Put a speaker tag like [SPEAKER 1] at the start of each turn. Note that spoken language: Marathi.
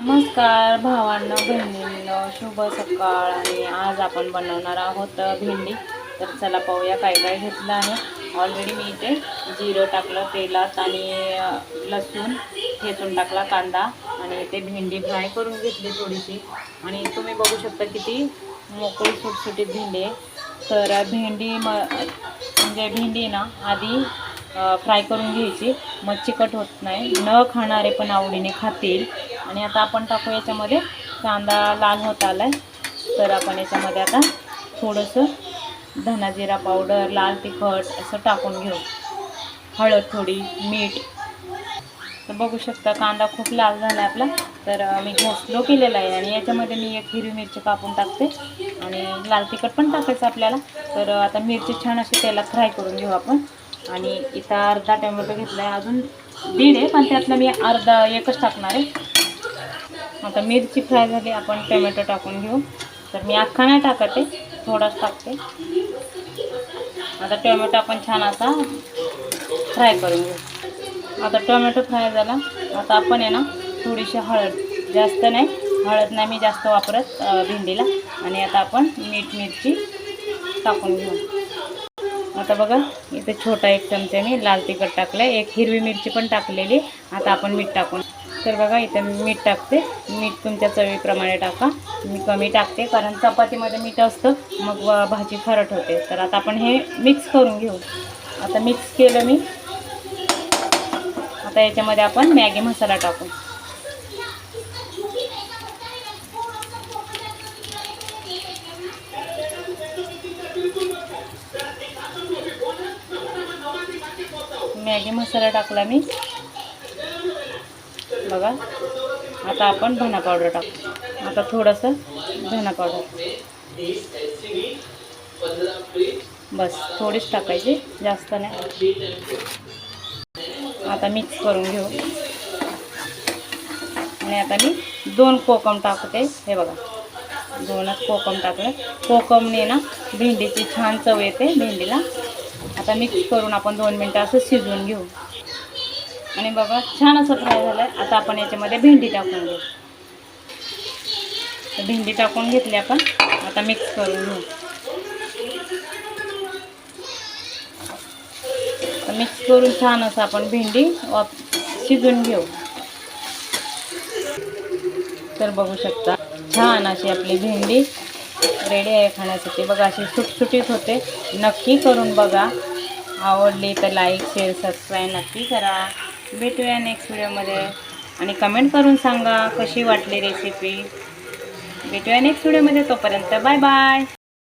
[SPEAKER 1] नमस्कार भावांना बहिणींनो शुभ सकाळ आणि आज आपण बनवणार आहोत भेंडी. तर चला पाहूया काय काय घेतलं आहे. ऑलरेडी मी इथे जिरं टाकलं तेलात आणि लसूण ठेचून टाकला कांदा आणि इथे भेंडी फ्राय करून घेतली थोडीशी. आणि तुम्ही बघू शकता किती मोकळी सुटसुटीत भेंडी आहे. तर भेंडी म म्हणजे भेंडी ना आधी फ्राय करून घ्यायची. मग चिकट होत नाही. न खाणारे पण आवडीने खातील. आणि आता आपण टाकू याच्यामध्ये कांदा लाल होत आला आहे तर आपण याच्यामध्ये आता थोडंसं धनाजिरा पावडर लाल तिखट असं टाकून घेऊ. हळद थोडी मीठ. तर बघू शकता कांदा खूप लाल झाला आपला. तर मी गॅस स्लो केलेला आहे आणि याच्यामध्ये मी एक हिरवी मिरची कापून टाकते. आणि लाल तिखट पण टाकायचं आपल्याला. तर आता मिरची छान अशी तेलात फ्राय करून घेऊ आपण. आणि इथं अर्धा टोमॅटो घेतला आहे अजून दीड आहे पण त्यातलं मी अर्धा एकच टाकणार आहे. आता मिरची फ्राय झाली आपण टोमॅटो टाकून घेऊ. तर मी अख्खा नाही टाकते थोडाच टाकते. आता टोमॅटो आपण छान असा फ्राय करून घेऊ. आता टोमॅटो फ्राय झाला. आता आपण आहे ना थोडीशी हळद. जास्त नाही हळद नाही मी जास्त वापरत भेंडीला. आणि आता आपण मीठ मिरची टाकून घेऊ. आता बघा इथे छोटा एक चमचा मी लाल तिखट टाकलं आहे एक हिरवी मिरची पण टाकलेली. आता आपण मीठ टाकून तर बघा इथे मीठ टाकते. मीठ तुमच्या चवीप्रमाणे टाका. मी कमी टाकते कारण चपातीमध्ये मीठ असतं मग व- भाजी खरट होते. तर आता आपण हे मिक्स करून घेऊ. आता मिक्स केलं मी. आता याच्यामध्ये आपण मॅगी मसाला टाकू. मॅगी मसाला टाकला मी. बघा. आता आपण धना पावडर टाकू. आता थोडंसं धना पावडर बस थोडीच टाकायची जास्त नाही. आता मिक्स करून घेऊ. आणि आता मी दोन कोकम टाकते. हे बघा. दोनच कोकम टाकलं. कोकमने ना भेंडीची छान चव येते भेंडीला. आता मिक्स करून आपण दोन मिनटं असं शिजवून घेऊ. आणि बघा छान असं फ्राय झालं आहे आता आपण याच्यामध्ये भेंडी टाकून घेऊ. भेंडी टाकून घेतली आपण. आता मिक्स करून घेऊ. मिक्स करून छान असं आपण भेंडी वाप शिजून घेऊ. तर बघू शकता छान अशी आपली भेंडी रेडी आहे खाण्यासाठी. बघा अशी सुटसुटीत होते. नक्की करून बघा. आवडली तर लाईक शेअर सबस्क्राईब नक्की करा. भेटूया नेक्स्ट व्हिडिओमध्ये आणि कमेंट करून सांगा कशी वाटली रेसिपी भेटूया नेक्स्ट व्हिडिओमध्ये तोपर्यंत. Bye bye